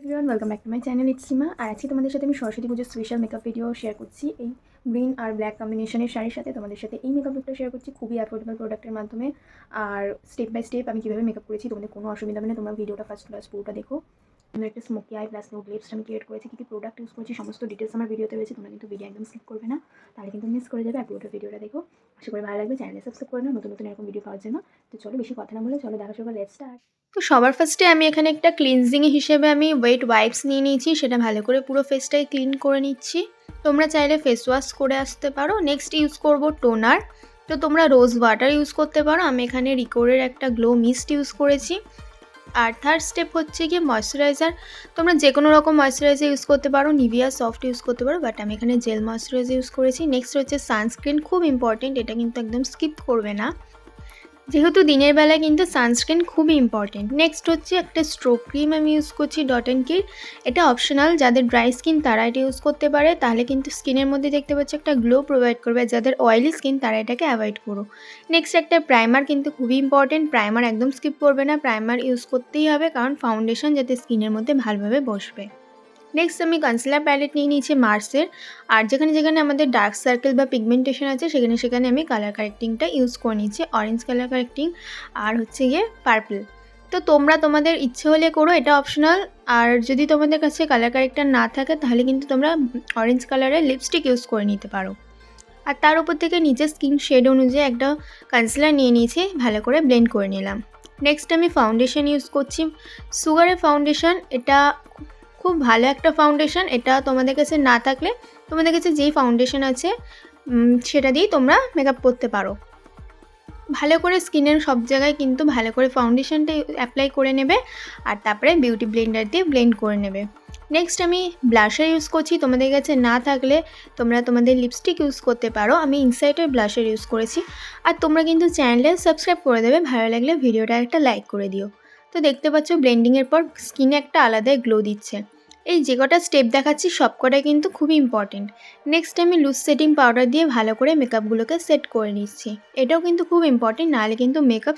Everyone welcome back to my channel it's Seema আর আজকে তোমাদের সাথে আমি সরস্বতী পুজোর স্পেশাল মেকআপ ভিডিও শেয়ার করছি। এই গ্রিন আর ব্ল্যাক কম্বিনেশনের শাড়ির সাথে তোমাদের সাথে এই মেকআপ লুকটা শেয়ার করছি খুবই অ্যাফোর্ডেবল প্রোডাক্টের মাধ্যমে। আর স্টেপ বাই স্টেপ আমি কীভাবে মেকআপ করেছি তোমাদের কোনো অসুবিধা হবে না, তোমরা ভিডিওটা ফার্স্ট ক্লাস পুরোটা দেখো। আমরা একটা smoky eye plus nude lips আমি ক্রিয়েট করেছি, কী কী প্রোডাক্ট ইউজ করেছি, সমস্ত ডিটেলস আমার ভিডিওতে রয়েছে, তোমরা কিন্তু ভিডিও একদম স্কিপ করবে না। তাহলে কিন্তু মিস করে যাবে আর পুরোটা ভিডিওটা দেখো। আশা করি ভালো লাগবে চ্যানেলে সাবস্ক্রাইব করে নাও, নতুন নতুন এরকম ভিডিও পাওয়ার জন্য। তো চলো বেশি কথা না বলে চলো দেখা শুরু লেট স্টার্ট তো সবার ফার্স্টে আমি এখানে একটা ক্লিনজিং হিসেবে আমি ওয়েট ওয়াইপস নিয়ে নিয়েছি, সেটা ভালো করে পুরো ফেসটাই ক্লিন করে নিচ্ছি। তোমরা চাইলে ফেস ওয়াশ করে আসতে পারো। নেক্সট ইউজ করব টোনার তো তোমরা রোজ ওয়াটার ইউজ করতে পারো। আমি এখানে রিকোরের একটা গ্লো মিস্ট ইউজ করেছি। আর থার্ড স্টেপ হচ্ছে গিয়ে ময়শ্চারাইজার তোমরা যে কোনো রকম ময়শ্চারাইজার ইউজ করতে পারো নিভিয়া সফট ইউজ করতে পারো বাট আমি এখানে জেল ময়শ্চারাইজার ইউজ করেছি। নেক্সট হচ্ছে সানস্ক্রিন খুব ইম্পর্টেন্ট এটা কিন্তু একদম স্কিপ করবে না। যেহেতু দিনের বেলায় কিন্তু সানস্ক্রিন খুবই ইম্পর্টেন্ট নেক্সট হচ্ছে একটা স্ট্রোক ক্রিম আমি ইউজ করছি ডট অ্যান্ড কির এটা অপশনাল যাদের ড্রাই স্কিন তারা এটা ইউজ করতে পারে। তাহলে কিন্তু স্কিনের মধ্যে দেখতে পাচ্ছ একটা গ্লো প্রোভাইড করবে, যাদের অয়েলি স্কিন তারা এটাকে অ্যাভয়েড করো। নেক্সট একটা প্রাইমার কিন্তু খুবই ইম্পর্টেন্ট প্রাইমার একদম স্কিপ করবে না প্রাইমার ইউজ করতেই হবে, কারণ ফাউন্ডেশন যাতে স্কিনের মধ্যে ভালোভাবে বসবে। নেক্সট আমি কনসিলার প্যালেট নিয়ে নিয়েছি মার্সের আর যেখানে যেখানে আমাদের ডার্ক সার্কেল বা পিগমেন্টেশন আছে, সেখানে সেখানে আমি কালার কারেক্টিংটা ইউজ করে নিচ্ছি অরেঞ্জ কালার কারেক্টিং আর হচ্ছে গিয়ে পার্পল তো তোমরা তোমাদের ইচ্ছে হলে করো, এটা অপশনাল আর যদি তোমাদের কাছে কালার কারেক্টার না থাকে, তাহলে কিন্তু তোমরা অরেঞ্জ কালারের লিপস্টিক ইউজ করে নিতে পারো। আর তার উপর থেকে নিচে স্কিন শেড অনুযায়ী একটা কনসিলার নিয়ে নিয়েছি, ভালো করে ব্লেন্ড করে নিলাম। নেক্সট আমি ফাউন্ডেশন ইউজ করছি। সুগারের ফাউন্ডেশন এটা খুব ভালো একটা ফাউন্ডেশন এটা তোমাদের কাছে না থাকলে তোমাদের কাছে যেই ফাউন্ডেশন আছে সেটা দিয়েই তোমরা মেকআপ করতে পারো। ভালো করে স্কিনের সব জায়গায় কিন্তু ভালো করে ফাউন্ডেশনটা অ্যাপ্লাই করে নেবে আর তারপরে বিউটি ব্লেন্ডার দিয়ে ব্লেন্ড করে নেবে। নেক্সট আমি ব্লাশার ইউজ করছি, তোমাদের কাছে না থাকলে তোমরা তোমাদের লিপস্টিক ইউজ করতে পারো। আমি ইনসাইটের ব্লাশার ইউজ করেছি আর তোমরা কিন্তু চ্যানেলে সাবস্ক্রাইব করে দেবে, ভালো লাগলে ভিডিওটা একটা লাইক করে দিও। তো দেখতে পাচ্ছ ব্লেন্ডিংয়ের পর স্কিনে একটা আলাদাই গ্লো দিচ্ছে। এই যে কটা স্টেপ দেখাচ্ছি, সব কটাই কিন্তু খুবই ইম্পর্টেন্ট নেক্সট আমি লুজ সেটিং পাউডার দিয়ে ভালো করে মেকআপগুলোকে সেট করে নিচ্ছি। এটাও কিন্তু খুব ইম্পর্টেন্ট নাহলে কিন্তু মেকআপ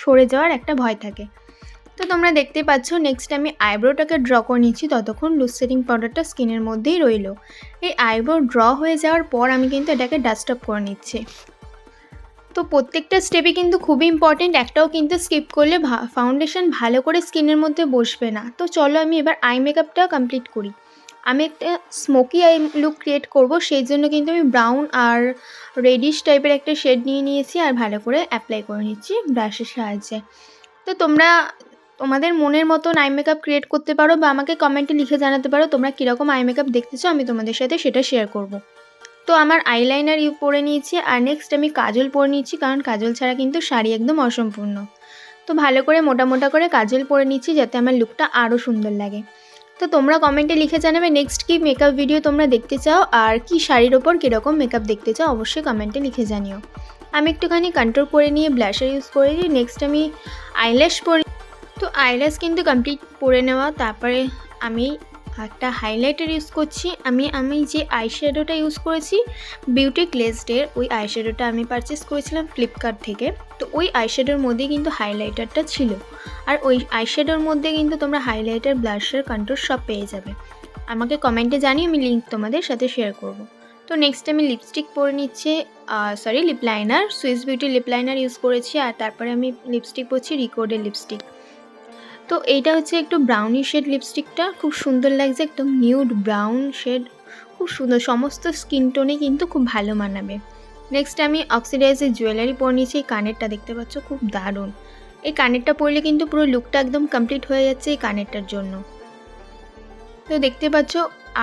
সরে যাওয়ার একটা ভয় থাকে। তো তোমরা দেখতে পাচ্ছ নেক্সট আমি আইব্রোটাকে ড্র করে নিচ্ছি, ততক্ষণ লুজ সেটিং পাউডারটা স্কিনের মধ্যেই রইল। এই আইব্রো ড্র হয়ে যাওয়ার পর আমি কিন্তু এটাকে ডাস্ট করে নিচ্ছি। তো প্রত্যেকটা স্টেপই কিন্তু খুবই ইম্পর্টেন্ট একটাও কিন্তু স্কিপ করলে ফাউন্ডেশন ভালো করে স্কিনের মধ্যে বসবে না। তো চলো আমি এবার আই মেকআপটা কমপ্লিট করি। আমি একটা স্মোকি আই লুক ক্রিয়েট করব, সেই জন্য কিন্তু আমি ব্রাউন আর রেডিশ টাইপের একটা শেড নিয়ে নিয়েছি আর ভালো করে অ্যাপ্লাই করে নিচ্ছি ব্রাশের সাহায্যে। তো তোমরা তোমাদের মনের মতন আই মেকআপ ক্রিয়েট করতে পারো বা আমাকে কমেন্টে লিখে জানাতে পারো তোমরা কীরকম আই মেকআপ দেখতে চাও, আমি তোমাদের সাথে সেটা শেয়ার করব। তো আমার আইলাইনার ইউ পরে নিয়েছি আর নেক্সট আমি কাজল পরে নিয়েছি, কারণ কাজল ছাড়া কিন্তু শাড়ি একদম অসম্পূর্ণ। তো ভালো করে মোটা মোটা করে কাজল পরে নিচ্ছি যাতে আমার লুকটা আরও সুন্দর লাগে। তো তোমরা কমেন্টে লিখে জানাবে নেক্সট কি মেকআপ ভিডিও তোমরা দেখতে চাও আর কি শাড়ির ওপর কীরকম মেকআপ দেখতে চাও অবশ্যই কমেন্টে লিখে জানিও। আমি একটুখানি কন্ট্রোল করে নিয়ে ব্লাশার ইউজ করে দিই নেক্সট আমি আইল্যাশ পরে তো আইল্যাশ কিন্তু কমপ্লিট পরে নেওয়া, তারপরে আমি একটা হাইলাইটার ইউজ করছি। আমি আমি যে আইশ্যাডোটা ইউজ করেছি বিউটি গ্লেজডের ওই আইশ্যাডোটা আমি পারচেস করেছিলাম ফ্লিপকার্ট থেকে। তো ওই আইশ্যাডোর মধ্যে কিন্তু হাইলাইটারটা ছিল। আর ওই আইশ্যাডোর মধ্যে কিন্তু তোমরা হাইলাইটার ব্লাশার কন্ট্রোল সব পেয়ে যাবে। আমাকে কমেন্টে জানিয়ে আমি লিঙ্ক তোমাদের সাথে শেয়ার করব। তো নেক্সট আমি লিপস্টিক পরে নিচ্ছে sorry lip liner Swiss beauty lip liner use করেছি। আর তারপরে আমি লিপস্টিক পরছি রিকোর্ডের লিপস্টিক তো এইটা হচ্ছে একটু ব্রাউনি শেড লিপস্টিকটা খুব সুন্দর লাগছে, একদম নিউড ব্রাউন শেড খুব সুন্দর, সমস্ত স্কিন টোনে কিন্তু খুব ভালো মানাবে। নেক্সট আমি অক্সিডাইজের জুয়েলারি পরে নিয়েছি, এই কানেরটা দেখতে পাচ্ছ, খুব দারুণ। এই কানেরটা পরলে কিন্তু পুরো লুকটা একদম কমপ্লিট হয়ে যাচ্ছে এই কানেরটার জন্য। তো দেখতে পাচ্ছ,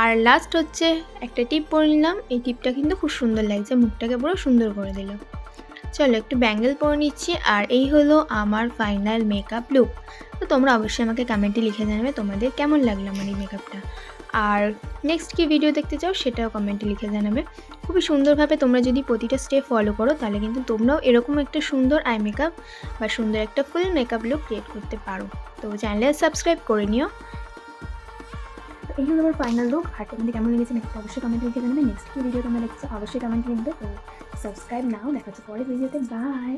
আর লাস্ট হচ্ছে একটা টিপ পরে নিলাম, এই টিপটা কিন্তু খুব সুন্দর লাগছে, মুখটাকে পুরো সুন্দর করে দিল। চলো একটু ব্যাঙ্গেল পরে নিচ্ছি, আর এই হলো আমার ফাইনাল মেকআপ লুক তো তোমরা অবশ্যই আমাকে কমেন্টে লিখে জানাবে তোমাদের কেমন লাগল আমার এই মেকআপটা আর নেক্সট কী ভিডিও দেখতে চাও সেটাও কমেন্টে লিখে জানাবে। খুবই সুন্দরভাবে তোমরা যদি প্রতিটা স্টেপ ফলো করো, তাহলে কিন্তু তোমরাও এরকম একটা সুন্দর আই মেকআপ বা সুন্দর একটা ফুল মেকআপ লুক ক্রিয়েট করতে পারো। তো চ্যানেলে সাবস্ক্রাইব করে নিও। এই হলো আমার ফাইনাল লুক আর তোমাদের কেমন লেগেছে নেক্সট অবশ্যই কমেন্টে লিখে জানাবে। নেক্সট কি ভিডিও তোমরা দেখছ অবশ্যই কমেন্টে লিখবে। তো সাবস্ক্রাইব নাও দেখা হচ্ছে পরের ভিডিওতে বাই